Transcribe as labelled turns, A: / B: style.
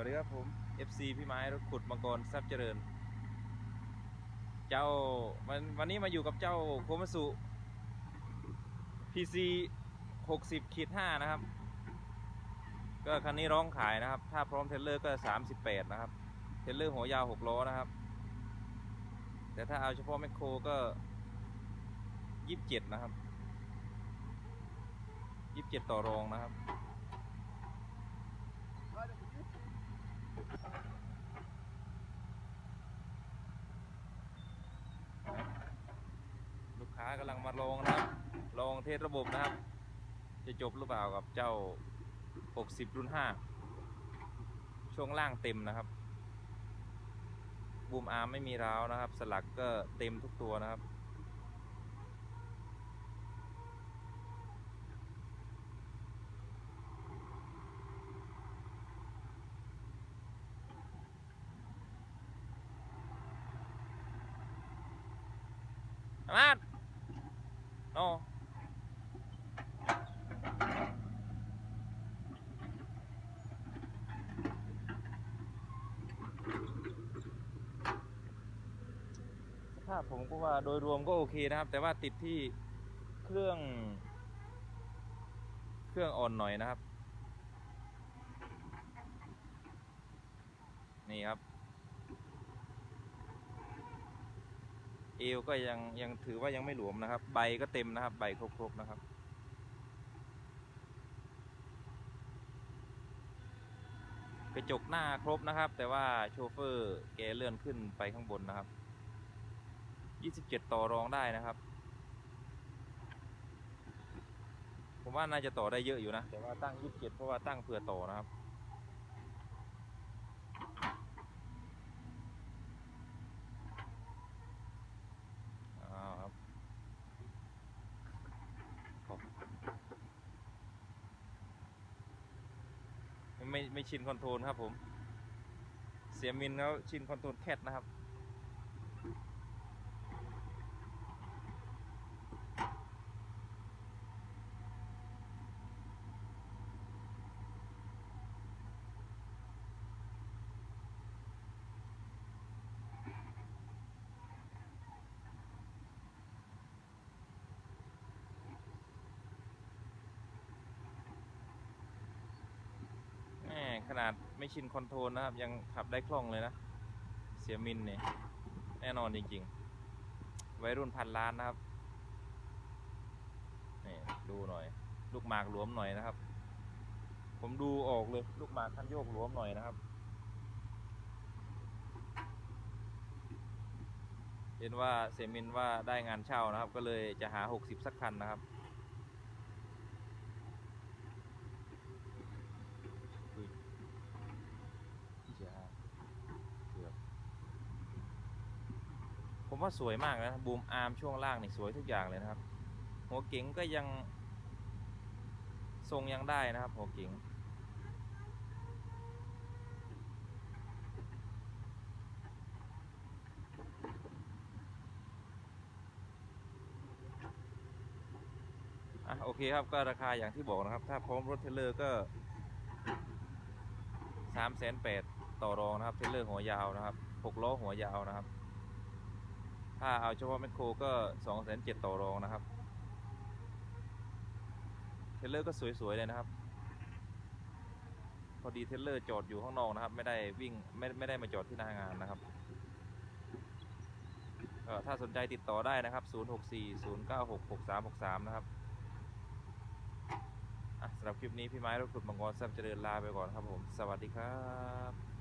A: วัสดีครับผม FC พี่ไม้รถขุดมังกรทรัพย์เจริญ เจ้าวันวันนี้มาอยู่กับเจ้าโคมัสุ PC 60ขีด5นะครับ ก็คันนี้ร้องขายนะครับ ถ้าพร้อมเทเลอร์ก็ 38 นะครับ เทเลอร์หัวยาว 6 ล้อนะครับ แต่ถ้าเอาเฉพาะแมคโครก็ 27 นะครับ 27 ต่อรองนะครับ ลูกค้ากำลัง มาลองนะครับ ลองเทสระบบนะครับ จะจบหรือเปล่ากับเจ้า 60 รุ่น 5 ช่วงล่างเต็มนะครับ บูมอาร์มไม่มีร้าวนะครับ สลักก็เต็มทุกตัวนะครับอามา สภาพผมก็ว่าโดยรวมก็โอเคนะครับ แต่ว่าติดที่เครื่อง เครื่องอ่อนหน่อยนะครับ นี่ครับ เอวก็ยังยังถือว่ายังไม่หลวมนะครับ ใบก็เต็มนะครับ ใบครบๆนะครับ กระจกหน้าครบนะครับ แต่ว่าโชเฟอร์แกเลื่อนขึ้นไปข้างบนนะครับ 27 ต่อรองได้นะครับ ผมว่าน่าจะต่อได้เยอะอยู่นะ แต่ว่าตั้ง 27 เพราะว่าตั้งเผื่อต่อนะครับ อ้าวครับขอบ ไม่ไม่ชินคอนโทรลครับผม เสียมินแล้วชินคอนโทรลแคทนะครับ นาดไม่ชินคอนโทรลนะครับ ยังขับได้คล่องเลยนะ เสียมินเนี่ยแน่นอนจริงๆ วัยรุ่นพันล้านนะครับนี่ดูหน่อย ลูกหมากหลวมหน่อยนะครับ ผมดูออกเลยลูกหมากคันโยกหลวมหน่อยนะครับ เห็นว่าเสียมินว่าได้งานเช่านะครับ ก็เลยจะหา60สักคันนะครับ อุ๊ยเสียเกือบผม ว่าสวยมากนะบูมอาร์มช่วงล่างนี่สวยทุกอย่างเลยนะครับ หัวเก๋งก็ยัง ทรงยังได้นะครับ หัวเก๋งอะโอเคครับก็ราคาอย่างที่บอกนะครับ ถ้าพร้อมรถเทเลอร์ก็สามแสนแปดต่อรองนะครับเทเลอร์หัวยาวนะครับหกล้อหัวยาวนะครับ ถ้าเอาเฉพาะแมคโครก็สองแสนเจ็ดต่อรองนะครับ เทเลอร์ก็สวยๆเลยนะครับ พอดีเทเลอร์จอดอยู่ข้างนอกนะครับ ไม่ได้วิ่งไม่ไม่ได้มาจอดที่หน้างานนะครับถ้าสนใจติดต่อได้นะครับ 064 096 6363 นะครับสำหรับคลิปนี้พี่ไม้รถขุดมังกรแซมเจริญลาไปก่อนครับผม สวัสดีครับ